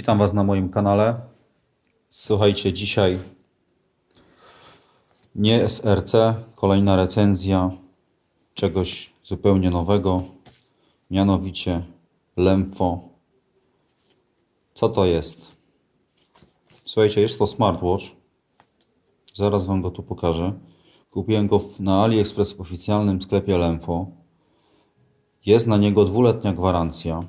Witam Was na moim kanale. Słuchajcie, dzisiaj nie SRC, kolejna recenzja czegoś zupełnie nowego, mianowicie Lemfo. Co to jest? Słuchajcie, jest to smartwatch. Zaraz Wam go tu pokażę. Kupiłem go na AliExpress w oficjalnym sklepie Lemfo. Jest na niego dwuletnia gwarancja.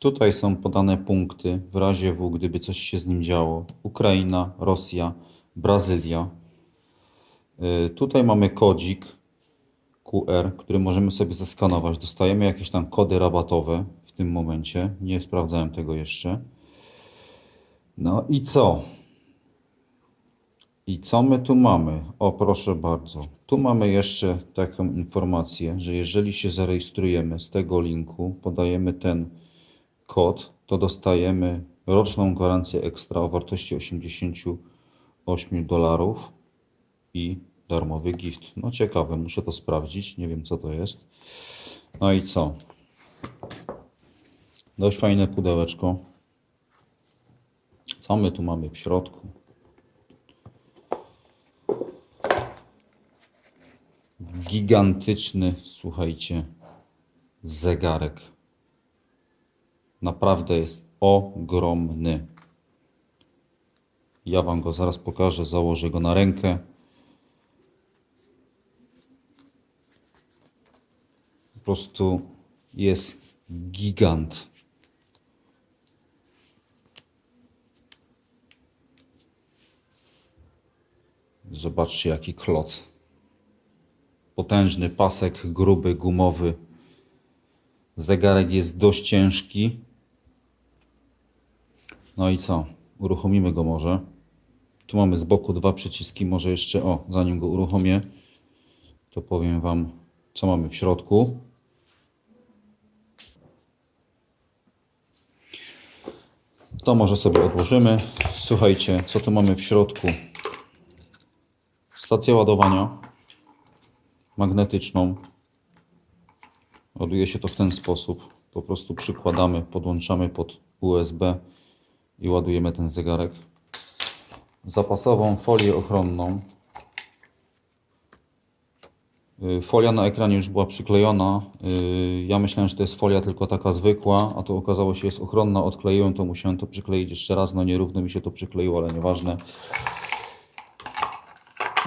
Tutaj są podane punkty w razie W, gdyby coś się z nim działo. Ukraina, Rosja, Brazylia. Y, Tutaj mamy kodzik QR, który możemy sobie zeskanować. Dostajemy jakieś tam kody rabatowe w tym momencie. Nie sprawdzałem tego jeszcze. No i co? I co my tu mamy? O, proszę bardzo. Tu mamy jeszcze taką informację, że jeżeli się zarejestrujemy z tego linku, podajemy ten kod, to dostajemy roczną gwarancję ekstra o wartości 88 dolarów i darmowy gift. No ciekawe, muszę to sprawdzić, nie wiem co to jest. No i co? Dość fajne pudełeczko. Co my tu mamy w środku? Gigantyczny, słuchajcie, zegarek. Naprawdę jest ogromny. Ja Wam go zaraz pokażę, założę go na rękę. Po prostu jest gigant. Zobaczcie jaki kloc. Potężny pasek, gruby, gumowy. Zegarek jest dość ciężki. No i co? Uruchomimy go może. Tu mamy z boku dwa przyciski. Może jeszcze, o, zanim go uruchomię, to powiem Wam, co mamy w środku. To może sobie odłożymy. Słuchajcie, co tu mamy w środku? Stację ładowania magnetyczną. Ładuje się to w ten sposób. Po prostu przykładamy, podłączamy pod USB i ładujemy ten zegarek. Zapasową folię ochronną. Y, Folia na ekranie już była przyklejona. Y, Ja myślałem, że to jest folia tylko taka zwykła, a to okazało się jest ochronna. Odkleiłem to, musiałem to przykleić jeszcze raz. No nierówno mi się to przykleiło, ale nieważne.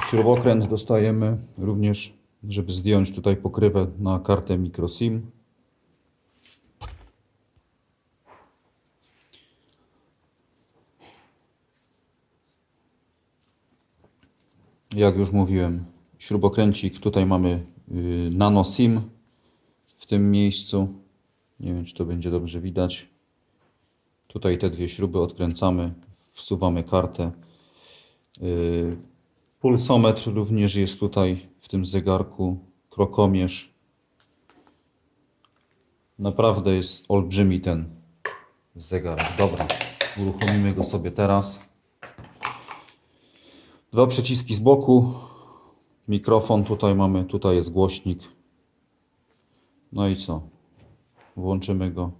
Śrubokręt dostajemy również, żeby zdjąć tutaj pokrywę na kartę microSIM. Jak już mówiłem, śrubokręcik. Tutaj mamy y, nano SIM w tym miejscu. Nie wiem, czy to będzie dobrze widać. Tutaj te dwie śruby odkręcamy, wsuwamy kartę. Pulsometr również jest tutaj w tym zegarku. Krokomierz. Naprawdę jest olbrzymi ten zegarek. Dobra, uruchomimy go sobie teraz. Dwa przyciski z boku. Mikrofon tutaj mamy, tutaj jest głośnik. No i co? Włączymy go.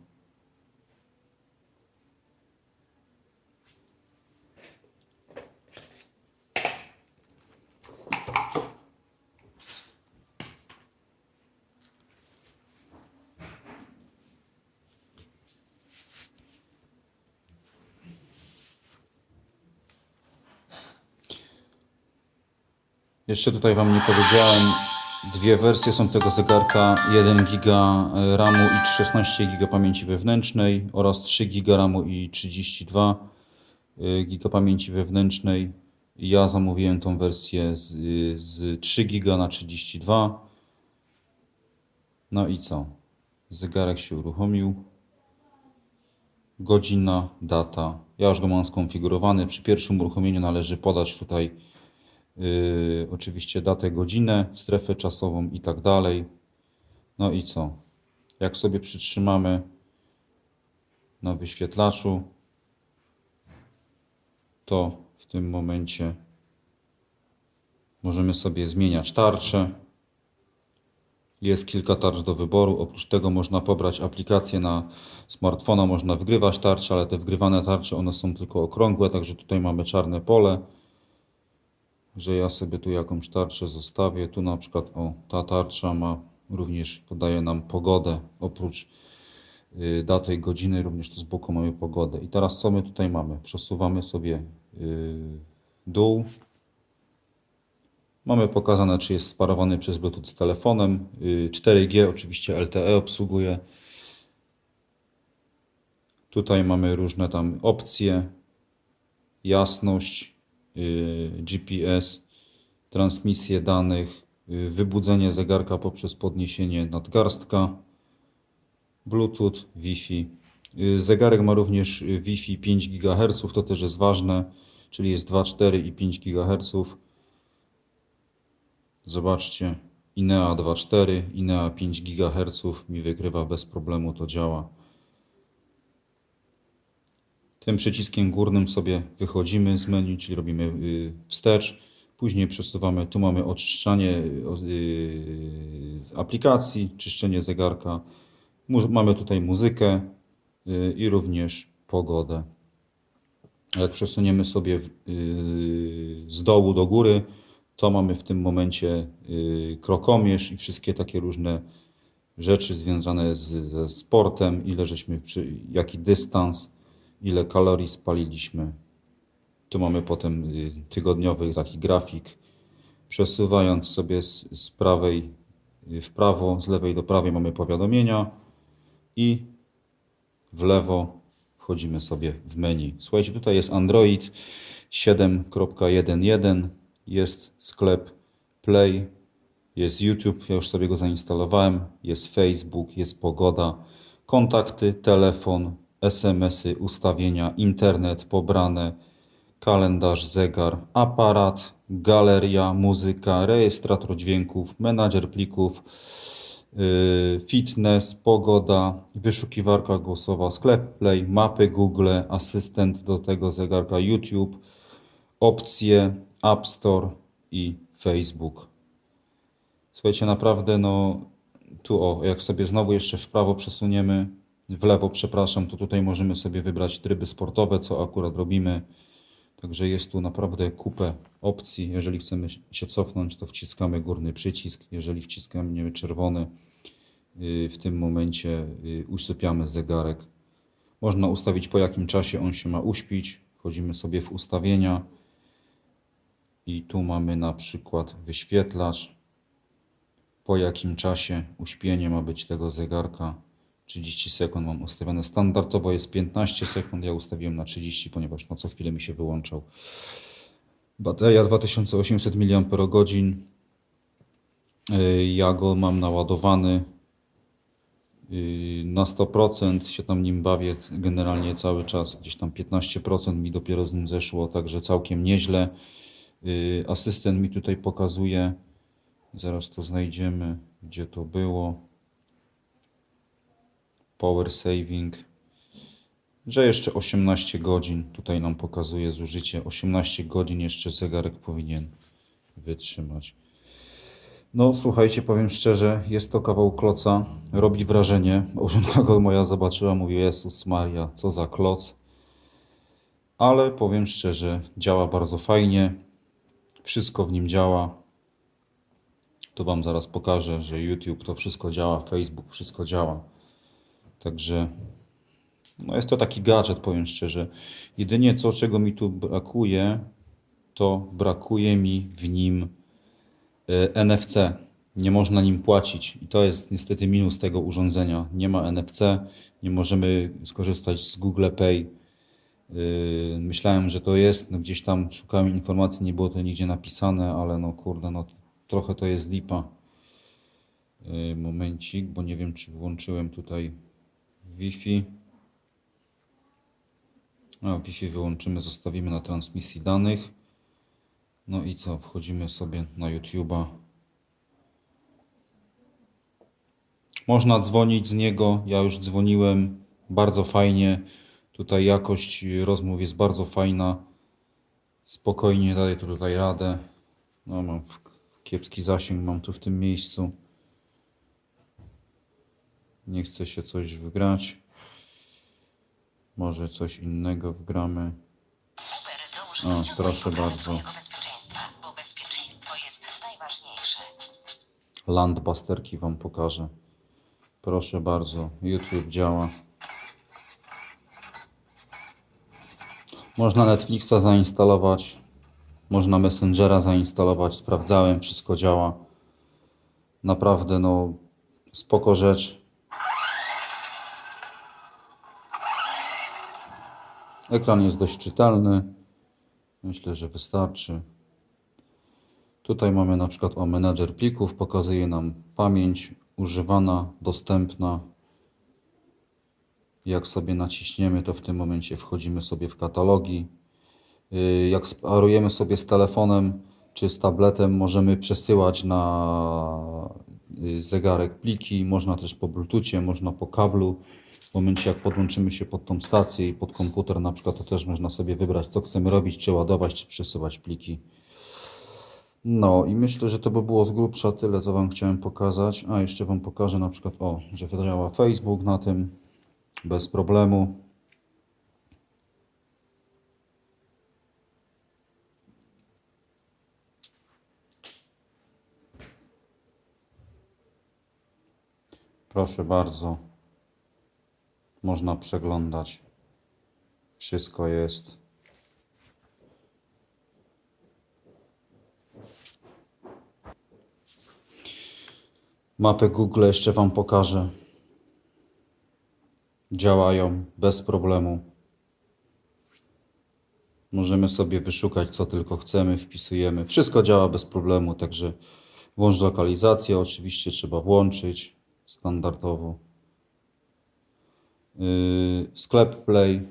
Jeszcze tutaj Wam nie powiedziałem, dwie wersje są tego zegarka, 1 giga RAMu i 16 giga pamięci wewnętrznej oraz 3 giga RAMu i 32 giga pamięci wewnętrznej. Ja zamówiłem tą wersję z, z 3 giga na 32. No i co? Zegarek się uruchomił. Godzina, data. Ja już go mam skonfigurowany. Przy pierwszym uruchomieniu należy podać tutaj Yy, oczywiście datę, godzinę, strefę czasową i tak dalej. No i co? Jak sobie przytrzymamy na wyświetlaczu, to w tym momencie możemy sobie zmieniać tarczę. Jest kilka tarcz do wyboru. Oprócz tego można pobrać aplikację na smartfona, można wgrywać tarcze, ale te wgrywane tarcze one są tylko okrągłe, także tutaj mamy czarne pole. Że ja sobie tu jakąś tarczę zostawię. Tu na przykład o, ta tarcza ma również podaje nam pogodę. Oprócz y, daty i godziny również tu z boku mamy pogodę. I teraz co my tutaj mamy? Przesuwamy sobie y, dół. Mamy pokazane, czy jest sparowany przez Bluetooth z telefonem. Y, 4G, oczywiście LTE obsługuje. Tutaj mamy różne tam opcje. Jasność, y, GPS, transmisję danych, y, wybudzenie zegarka poprzez podniesienie nadgarstka, Bluetooth, Wi-Fi. Y, Zegarek ma również y, Wi-Fi 5 GHz, to też jest ważne, czyli jest 2,4 i 5 GHz. Zobaczcie, INEA 2.4, INEA 5 GHz mi wykrywa bez problemu, to działa. Tym przyciskiem górnym sobie wychodzimy z menu, czyli robimy y, wstecz. Później przesuwamy, tu mamy oczyszczanie y, aplikacji, czyszczenie zegarka. Mamy tutaj muzykę y, i również pogodę. Jak przesuniemy sobie z dołu do góry, to mamy w tym momencie krokomierz i wszystkie takie różne rzeczy związane z, ze sportem, ile żeśmy, jaki dystans, ile kalorii spaliliśmy. Tu mamy potem yy, tygodniowy taki grafik. Przesuwając sobie z, z prawej yy, w prawo, z lewej do prawej mamy powiadomienia i w lewo wchodzimy sobie w menu. Słuchajcie, tutaj jest Android 7.1.1, jest sklep Play, jest YouTube, ja już sobie go zainstalowałem, jest Facebook, jest pogoda, kontakty, telefon, SMS-y, ustawienia, internet pobrane, kalendarz, zegar, aparat, galeria, muzyka, rejestrator dźwięków, menadżer plików, yy, fitness, pogoda, wyszukiwarka głosowa, sklep Play, mapy Google, asystent do tego zegarka YouTube, opcje App Store i Facebook. Słuchajcie, naprawdę, no tu o, jak sobie znowu jeszcze w prawo przesuniemy, w lewo, przepraszam, to tutaj możemy sobie wybrać tryby sportowe, co akurat robimy. Także jest tu naprawdę kupę opcji. Jeżeli chcemy się cofnąć, to wciskamy górny przycisk. Jeżeli wciskamy czerwony, yy, w tym momencie yy, usypiamy zegarek. Można ustawić po jakim czasie on się ma uśpić. Wchodzimy sobie w ustawienia i tu mamy na przykład wyświetlacz. Po jakim czasie uśpienie ma być tego zegarka. 30 sekund mam ustawione. Standardowo jest 15 sekund. Ja ustawiłem na 30, ponieważ no co chwilę mi się wyłączał. Bateria 2800 mAh. Yy, Ja go mam naładowany yy, na 100%. Się tam nim bawię generalnie cały czas. Gdzieś tam 15% mi dopiero z nim zeszło, także całkiem nieźle. Yy, Asystent mi tutaj pokazuje. Zaraz to znajdziemy, gdzie to było. Power saving. Że jeszcze 18 godzin tutaj nam pokazuje zużycie. 18 godzin jeszcze zegarek powinien wytrzymać. No słuchajcie, powiem szczerze, jest to kawał kloca. Robi wrażenie. Urządka go moja zobaczyła, mówi Jezus Maria, co za kloc. Ale powiem szczerze, działa bardzo fajnie. Wszystko w nim działa. Tu Wam zaraz pokażę, że YouTube to wszystko działa, Facebook wszystko działa. Także no jest to taki gadżet, powiem szczerze. Jedynie co, czego mi tu brakuje, to brakuje mi w nim y, NFC. Nie można nim płacić i to jest niestety minus tego urządzenia. Nie ma NFC, nie możemy skorzystać z Google Pay. Y, Myślałem, że to jest, no gdzieś tam szukałem informacji, nie było to nigdzie napisane, ale no kurde, no trochę to jest lipa. Y, Momencik, bo nie wiem, czy włączyłem tutaj Wi-Fi. A, Wi-Fi wyłączymy, zostawimy na transmisji danych. No i co, wchodzimy sobie na YouTube'a. Można dzwonić z niego, ja już dzwoniłem, bardzo fajnie. Tutaj jakość rozmów jest bardzo fajna. Spokojnie daję tu tutaj radę. No mam kiepski zasięg mam tu w tym miejscu. Nie chce się coś wgrać. Może coś innego wgramy. O, proszę bardzo. Landbusterki Wam pokażę. Proszę bardzo, YouTube działa. Można Netflixa zainstalować, można Messengera zainstalować. Sprawdzałem, wszystko działa. Naprawdę, no, spoko rzecz. Ekran jest dość czytelny. Myślę, że wystarczy. Tutaj mamy na przykład o menedżer plików, pokazuje nam pamięć używana, dostępna. Jak sobie naciśniemy, to w tym momencie wchodzimy sobie w katalogi. Yy, Jak sparujemy sobie z telefonem czy z tabletem, możemy przesyłać na yy, zegarek pliki. Można też po bluetoothie, można po kablu. W momencie jak podłączymy się pod tą stację i pod komputer na przykład, to też można sobie wybrać, co chcemy robić, czy ładować, czy przesyłać pliki. No i myślę, że to by było z grubsza tyle, co Wam chciałem pokazać. A jeszcze Wam pokażę na przykład, o, że działa Facebook na tym bez problemu. Proszę bardzo. Można przeglądać. Wszystko jest. Mapę Google jeszcze Wam pokażę. Działają bez problemu. Możemy sobie wyszukać co tylko chcemy, wpisujemy. Wszystko działa bez problemu, także włącz lokalizację. Oczywiście trzeba włączyć standardowo. Yy, sklep Play.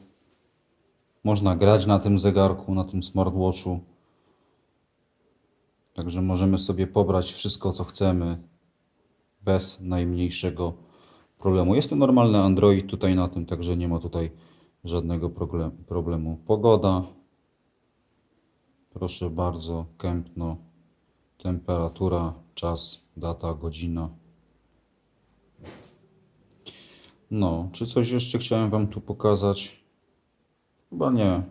Można grać na tym zegarku, na tym smartwatchu. Także możemy sobie pobrać wszystko co chcemy bez najmniejszego problemu. Jest to normalny Android tutaj na tym, także nie ma tutaj żadnego problemu. Pogoda. Proszę bardzo, Kępno. Temperatura, czas, data, godzina. No, czy coś jeszcze chciałem Wam tu pokazać? Chyba nie.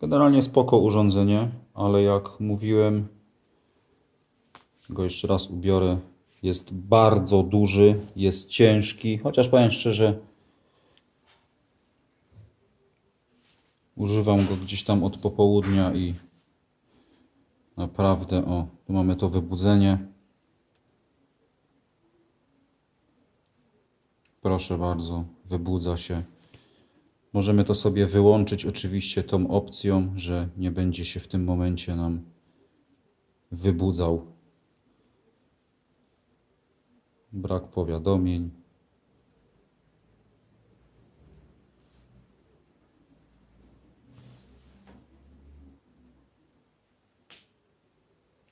Generalnie spoko urządzenie, ale jak mówiłem, go jeszcze raz ubiorę. Jest bardzo duży, jest ciężki, chociaż powiem szczerze, używam go gdzieś tam od popołudnia i naprawdę, o, tu mamy to wybudzenie. Proszę bardzo, wybudza się. Możemy to sobie wyłączyć oczywiście tą opcją, że nie będzie się w tym momencie nam wybudzał. Brak powiadomień.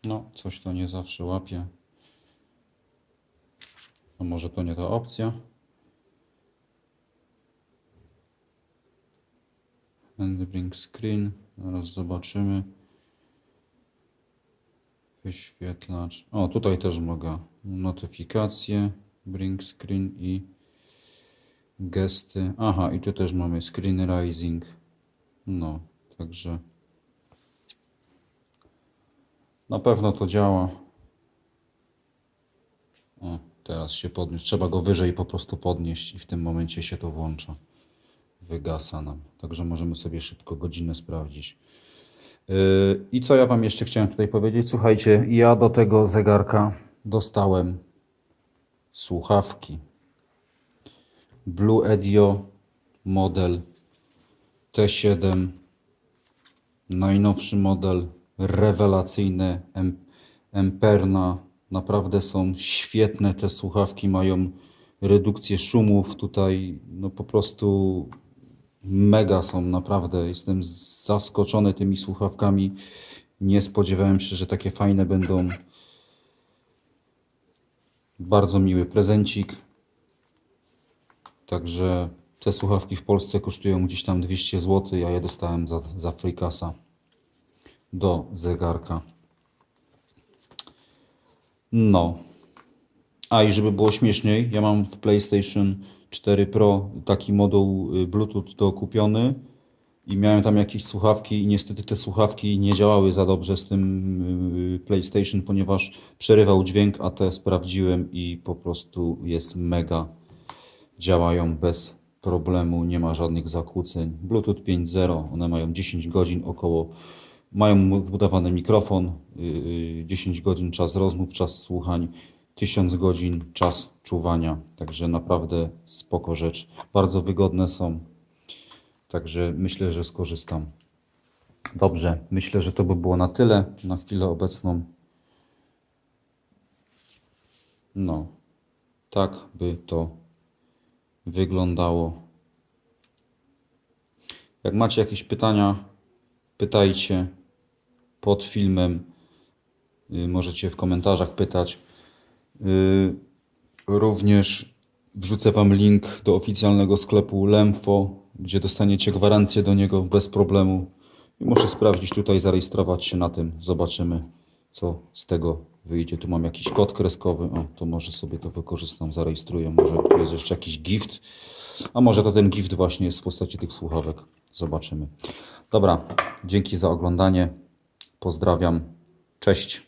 No, coś to nie zawsze łapie. A może to nie ta opcja? Handling screen. Zaraz zobaczymy. Wyświetlacz. O, tutaj też mogę. Notyfikacje, bring screen i gesty. Aha, i tu też mamy screen rising. No, także na pewno to działa. O, teraz się podniósł. Trzeba go wyżej po prostu podnieść i w tym momencie się to włącza. Wygasa nam. Także możemy sobie szybko godzinę sprawdzić. Yy, I co ja Wam jeszcze chciałem tutaj powiedzieć? Słuchajcie, ja do tego zegarka dostałem słuchawki. Blue Edio model T7. Najnowszy model, rewelacyjny, em- Emperna. Naprawdę są świetne te słuchawki, mają redukcję szumów tutaj, no po prostu mega są, naprawdę. Jestem zaskoczony tymi słuchawkami. Nie spodziewałem się, że takie fajne będą. Bardzo miły prezencik. Także te słuchawki w Polsce kosztują gdzieś tam 200 zł, ja je dostałem za, za frikasa do zegarka. No. A i żeby było śmieszniej, ja mam w PlayStation 4 Pro taki moduł y, Bluetooth dokupiony i miałem tam jakieś słuchawki i niestety te słuchawki nie działały za dobrze z tym y, PlayStation, ponieważ przerywał dźwięk, a te sprawdziłem i po prostu jest mega. Działają bez problemu, nie ma żadnych zakłóceń. Bluetooth 5.0, one mają 10 godzin około, mają wbudowany mikrofon, y, y, 10 godzin czas rozmów, czas słuchań, 1000 godzin czas czuwania, także naprawdę spoko rzecz. Bardzo wygodne są, także myślę, że skorzystam. Dobrze, myślę, że to by było na tyle na chwilę obecną. No, tak by to wyglądało. Jak macie jakieś pytania, pytajcie pod filmem. Y, Możecie w komentarzach pytać. Y, Również wrzucę Wam link do oficjalnego sklepu Lemfo, gdzie dostaniecie gwarancję do niego bez problemu. I muszę sprawdzić tutaj, zarejestrować się na tym. Zobaczymy, co z tego wyjdzie. Tu mam jakiś kod kreskowy. O, to może sobie to wykorzystam, zarejestruję. Może tu jest jeszcze jakiś gift. A może to ten gift właśnie jest w postaci tych słuchawek. Zobaczymy. Dobra, dzięki za oglądanie. Pozdrawiam. Cześć.